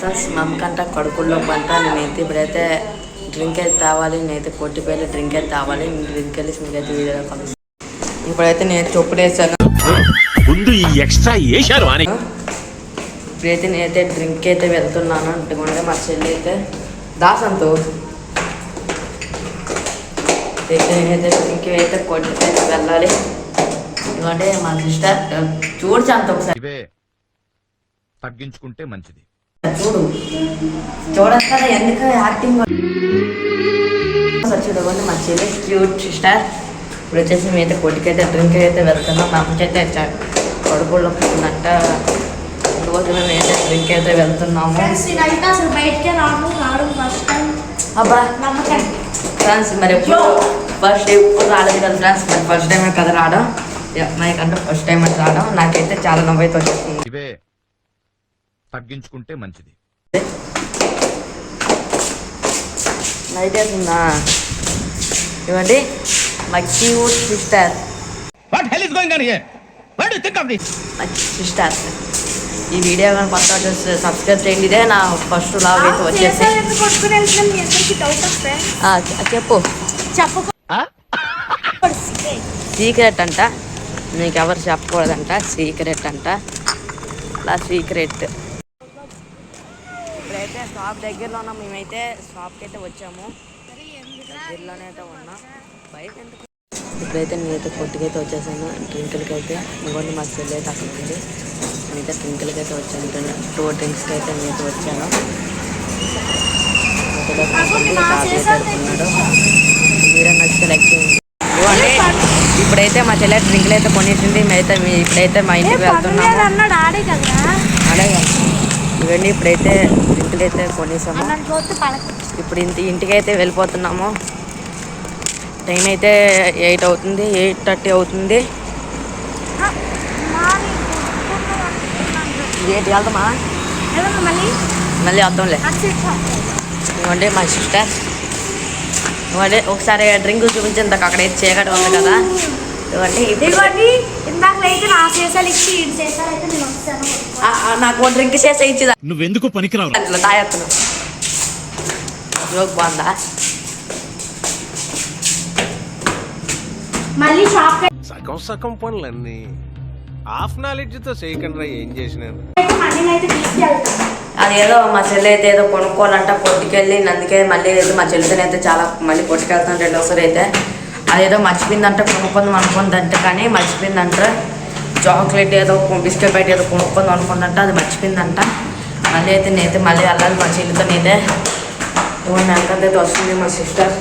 Friends మమ్మకంట కడుపుల్లో పంట నేనైతే ఇప్పుడైతే డ్రింక్ అయితే తావాలి నేనైతే కొట్టిపోయి డ్రింక్ అయితే తావాలి డ్రింక్ వెళ్ళి మీకైతే వీడియోలో కలుస్తాను ఇప్పుడైతే నేను చొప్పుడు వేసాను ముందు ఈ ఎక్స్ట్రా వేశారు అని ఇప్పుడైతే నేనైతే డ్రింక్ అయితే వెళ్తున్నాను అంటుకుంటే మా చెల్లి అయితే దాసంతో అయితే నేనైతే డ్రింక్ అయితే కొట్టి వెళ్ళాలి. ఎందుకంటే మా సిస్టర్ చూడు అంత ఒకసారి. తగ్గించుకుంటే మంచిది. చూడు. చూడదు కదా ఎందుకు యాక్టింగ్ చూడకుండా మా చెల్లి క్యూట్ సిస్టర్ ఇప్పుడు వచ్చేసి మేమైతే కొట్టుకైతే డ్రింక్ అయితే వెళ్తున్నాం మా అమ్మకైతే కడుపులో ఉందంట అందుకోసం మేమైతే డ్రింక్ అయితే వెళ్తున్నాము. టైం అబ్బా. ఫ్రెండ్స్ మరి ఎప్పుడు ఫస్ట్ ఎప్పుడు రాలేదు కదా ఫ్రెండ్స్ మరి ఫస్ట్ టైం కదా రావడం? నాకంటే ఫస్ట్ టైం అయితే రావడం. నాకైతే చాలా నవ్వైతే వచ్చేస్తుంది ఇవే. తగ్గించుకుంటే మంచిది. నైట్ అవుతుందా ఇవ్వండి మా cute sister what hell is going on here what do think of this మా సిస్టర్ ఈ వీడియో కానీ కొత్త వచ్చేసి సబ్స్క్రైబ్ చేయండి. ఇదే నా ఫస్ట్ లాగ్ అయితే వచ్చేసి. చెప్పు. చెప్పకూడదు సీక్రెట్ అంట. మీకు ఎవరు చెప్పకూడదంట. సీక్రెట్ అంట. అలా సీక్రెట్ ఇప్పుడైతే షాప్ దగ్గరలో ఉన్నాం. మేమైతే షాప్కి అయితే వచ్చాము. దగ్గరలోనే అయితే ఉన్నాం. బయట ఎందుకు? ఇప్పుడైతే నేనైతే కొట్టుకైతే వచ్చేసాను. డ్రింకులకి అయితే ఇంకోటి మా చెల్లి అయితే అక్కడ ఉంది. నేనైతే డ్రింకులకి అయితే వచ్చాను. టూ డ్రింక్స్కి అయితే నేనైతే వచ్చాను మీరే నచ్చితే లైక్ చేయండి. ఇప్పుడైతే మా చెల్లె డ్రింకులు అయితే కొనేసింది. మేమైతే మీ ఇప్పుడైతే మా ఇంటికి వెళ్తున్నాము. అన్నాడు ఆడే కదరా అదే ఇవన్నీ ఇప్పుడైతే డ్రింకులు అయితే కొనేసాము ఇప్పుడు ఇంటి ఇంటికి అయితే వెళ్ళిపోతున్నాము. టైం అయితే ఎయిట్ అవుతుంది ఎయిట్ థర్టీ అవుతుంది. వెళ్తామా ఏమన్నా మళ్ళీ? వద్దాంలే. ఇవ్వండి మా సిస్టర్. ఇవ్వండి ఒకసారి డ్రింక్ చూపించింది అక్కడైతే చీకటి ఉంది కదా. ఇదిగోండి ఇందాక అయితే నా చేసాలు ఇచ్చి ఇటు చేసాలు అయితే నేను వస్తాను. ఆ, ఆ, నాకు డ్రింక్ చేసే ఇచ్చిదా? నువ్వెందుకు పనికిరావు? అట్లా జోక్ బాగుందా? మళ్ళీ షాప్ సగం సగం పనులన్నీ హాఫ్ నాలెడ్జ్తో చేయకుండా ఏం చేసినాను అయితే మళ్ళీ అయితే తీసుకెళ్తాను. అది ఏదో మా చెల్లి అయితే ఏదో కొనుక్కోవాలంట కొట్టుకెళ్ళి అందుకే మళ్ళీ అయితే మా చెల్లితో అయితే చాలా మళ్ళీ కొట్టుకెళ్తాను రెండోసారి అయితే. అదేదో మర్చిపోయిందంట కొనుక్కుందాం అనుకుందంట కానీ మర్చిపోయిందంట. చాక్లెట్ ఏదో బిస్కెట్ బయట ఏదో కొనుక్కుందాం అనుకుందంట అది మర్చిపోయిందంట. మళ్ళీ అయితే నేనైతే మళ్ళీ వెళ్ళాలి మా చెల్లితో నేనైతే. ఇవ్వండి అయితే వస్తుంది మా సిస్టర్.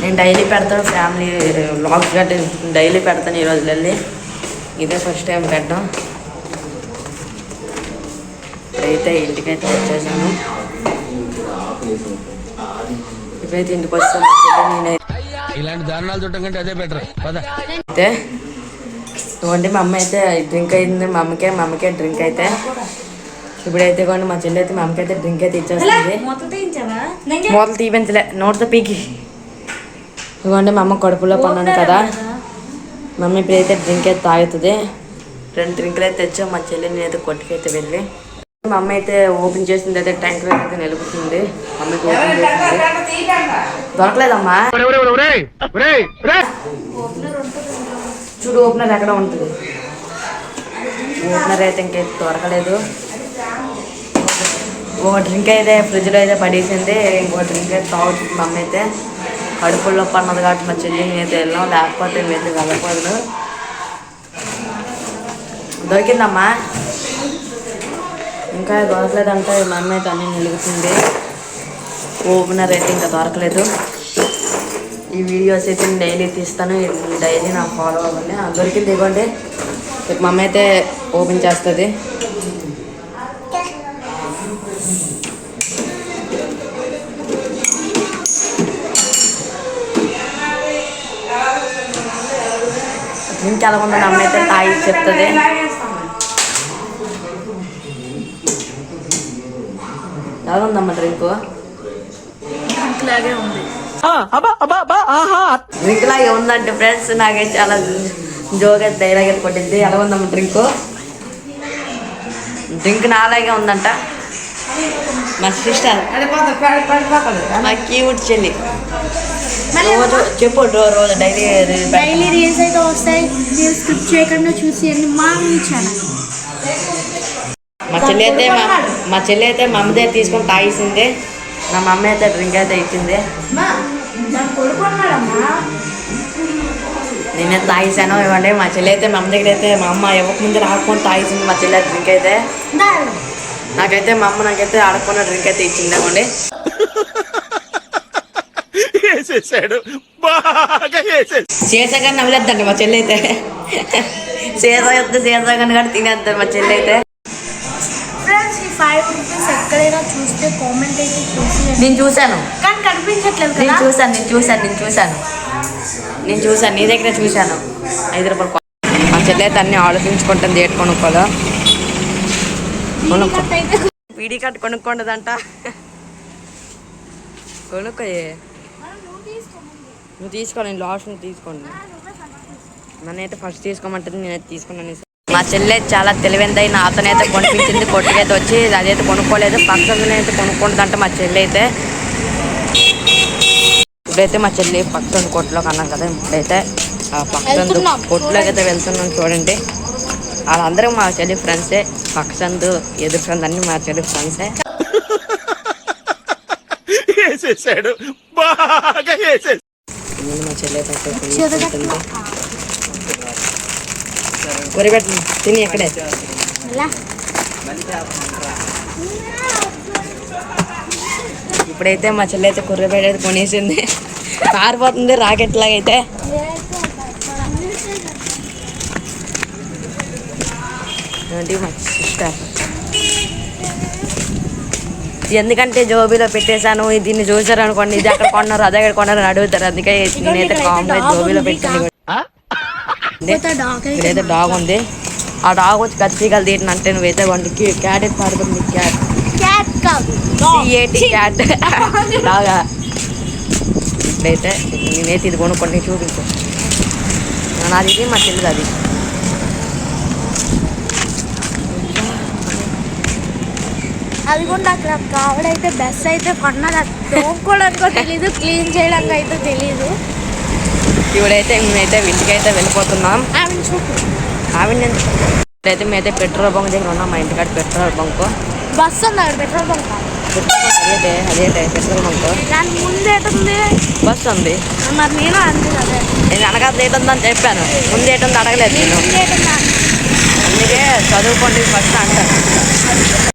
నేను డైలీ పెడతాను ఫ్యామిలీ వ్లాగ్స్ గట్టి డైలీ పెడతాను ఈ వెళ్ళి ఇదే ఫస్ట్ టైం పెట్టడం. అయితే ఇంటికైతే వచ్చేసాను. ఇప్పుడైతే ఇంటికి వస్తాను ఇలాంటి దారుణాలు చుట్టం కంటే అదే బెటర్. పద. ఇవ్వండి మా అమ్మ అయితే డ్రింక్ అయింది మా అమ్మకే మా అమ్మకే డ్రింక్ అయితే. ఇప్పుడైతే కొన్ని మా చెల్లి అయితే మా అమ్మకి అయితే డ్రింక్ అయితే ఇచ్చేస్తుంది. మూతలు తీపించలే నోటితో పీకి. ఇవ్వండి మా అమ్మ కడుపులో పన్నాను కదా. మమ్మీ ఇప్పుడైతే డ్రింక్ అయితే తాగుతుంది. రెండు డ్రింకులు అయితే తెచ్చాం మా చెల్లి నేనైతే కొట్టుకైతే వెళ్ళి. మా అమ్మ అయితే ఓపెన్ చేసింది అయితే ట్యాంక్ అయితే నిలుపుతుంది. మమ్మీకి ఓపెన్ చేసింది. దొరకలేదమ్మా. చూడు ఓపెనర్ ఎక్కడ ఉంటుంది? ఓపెనర్ అయితే ఇంకైతే దొరకలేదు. ఓ డ్రింక్ అయితే ఫ్రిడ్జ్లో అయితే పడేసింది. ఇంకో డ్రింక్ అయితే తాగుతుంది మా అమ్మ అయితే. కడుపులో పన్నది కాబట్టి మా చెల్లి అయితే వెళ్ళాం. లేకపోతే వెళ్ళి వెళ్ళకూడదు దొరికిందమ్మా. ఇంకా దొరకలేదంటే మా అమ్మాయి అయితే నిలుగుతుంది. ఓపెనర్ అయితే ఇంకా దొరకలేదు. ఈ వీడియోస్ అయితే నేను డైలీ తీస్తాను డైలీ నాకు ఫాలో అవ్వండి అందరికీ దొరికింది ఇవ్వండి. రేపు మా అమ్మాయి అయితే ఓపెన్ చేస్తుంది. ఇంకెలా ఎలా ఉందని అయితే తాగి చెప్తుంది. ఎలా ఉందమ్మ డ్రింక్ ఇలాగే ఉంది డ్రింక్ లాగే ఉందంటే ఫ్రెండ్స్ నాకైతే చాలా జోగా డైలాగ్ కొట్టింది ఎలా ఉందమ్మ డ్రింక్ డ్రింక్ నాలాగే ఉందంట మా సిస్టర్ మా క్యూట్ చెల్లి రోజు చెప్పు రోజు డైలీ డైలీ రీల్స్ అయితే వస్తాయి మీరు స్కిప్ చేయకుండా మా మీ ఛానల్ మా చెల్లి అయితే మా మా చెల్లి అయితే మా అమ్మదే తీసుకొని తాగేసింది. నా మమ్మీ అయితే డ్రింక్ అయితే ఇచ్చింది. నేనే తాగేసాను ఇవ్వండి. మా చెల్లి అయితే మా అమ్మ దగ్గర అయితే మా అమ్మ ఇవ్వకముందు రాకుండా తాగేసింది మా చెల్లి డ్రింక్ అయితే. నాకైతే మా అమ్మ నాకైతే ఆడకుండా డ్రింక్ అయితే ఇచ్చింది ఇవ్వండి. వేసేసాడు సీసగా నవ్వులేద్దండి మా చెల్లి అయితే. వస్తే సీసా కానీ కూడా తినేద్దాం మా చెల్లి అయితే. ఫైవ్ రూపీస్ ఎక్కడైనా చూస్తే కామెంట్ అయితే చూసి నేను చూశాను. కానీ కనిపించట్లేదు నేను కదా చూశాను నేను చూశాను నేను చూశాను. నేను చూశాను నీ దగ్గర చూశాను. ఐదు రూపాయలు కొ- మా చెల్లి ఆలోచించుకుంటుంది ఏటు కొనుక్కోలో కొనుక్కో. పీడీ కార్డు కొనుక్కోండదంట కొనుక్కో నువ్వు తీసుకో నేను లాస్ట్ నువ్వు తీసుకోండి నన్నైతే ఫస్ట్ తీసుకోమంటుంది నేనైతే తీసుకున్నాను మా చెల్లె చాలా తెలివైందైన అతనైతే కొనిపించింది కొట్టుకైతే వచ్చి అదైతే కొనుక్కోలేదు పక్కన అయితే కొనుక్కుంటుందంట మా చెల్లి అయితే ఇప్పుడైతే మా చెల్లి పక్కన కొట్టులోకి అన్నాం కదా ఇప్పుడైతే ఆ పక్కన వెళ్తున్నాం. కొట్టులోకి అయితే వెళ్తున్నాం చూడండి. వాళ్ళందరూ మా చెల్లి ఫ్రెండ్సే పక్క సందు ఎదురు సందు అన్ని మా చెల్లి ఫ్రెండ్సే. వేసేసాడు బాగా వేసేసాడు ముందు మా చెల్లి అయితే ఉరిపెట్టు తిని ఎక్కడే? ఇప్పుడైతే మా చెల్లి అయితే కుర్రబేడ అయితే కొనేసింది. పారిపోతుంది రాకెట్ లాగా అయితే. ఏంటి మా సిస్టర్? ఎందుకంటే జోబీలో పెట్టేశాను దీన్ని చూసారు అనుకోండి ఇది అక్కడ కొన్నారు అదే అక్కడ కొన్నారు అని అడుగుతారు. అందుకే నేనైతే కామ్గా జోబీలో పెట్టాను. ఇక్కడైతే డాగ్ ఉంది. ఆ డాగ్ వచ్చి కత్తికలు తీయటం అంటే నువ్వైతే వంటికి క్యాట్ అయితే పాడుతుంది క్యాట్ క్యాట్ డాగా ఇప్పుడైతే నేనైతే ఇది కొనుక్కోండి చూపించు. నాది ఇది మా చెల్లిది అది. అది కూడా నాకు నాకు కావడైతే బెస్ట్ అయితే కొన్నది. తోముకోవడానికో తెలీదు క్లీన్ చేయడానికి అయితే తెలీదు. ఇప్పుడైతే మేమైతే ఇంటికైతే వెళ్ళిపోతున్నాం. ఆవిడ ఇప్పుడైతే మేమైతే పెట్రోల్ బంక్ దగ్గర ఉన్నాం మా ఇంటికాడ పెట్రోల్ బంక్. బస్ ఉంది పెట్రోల్ బంక్. అదేటే అదేటే పెట్రోల్ బంక్. దాని ముందు ఏటుంది? బస్ ఉంది. మరి నేను అంది అదే. నేను అనగా ఏటుందని చెప్పాను. ముందు ఏటుంది అడగలేదు నేను. అందుకే చదువుకోండి ఫస్ట్ అంటాను.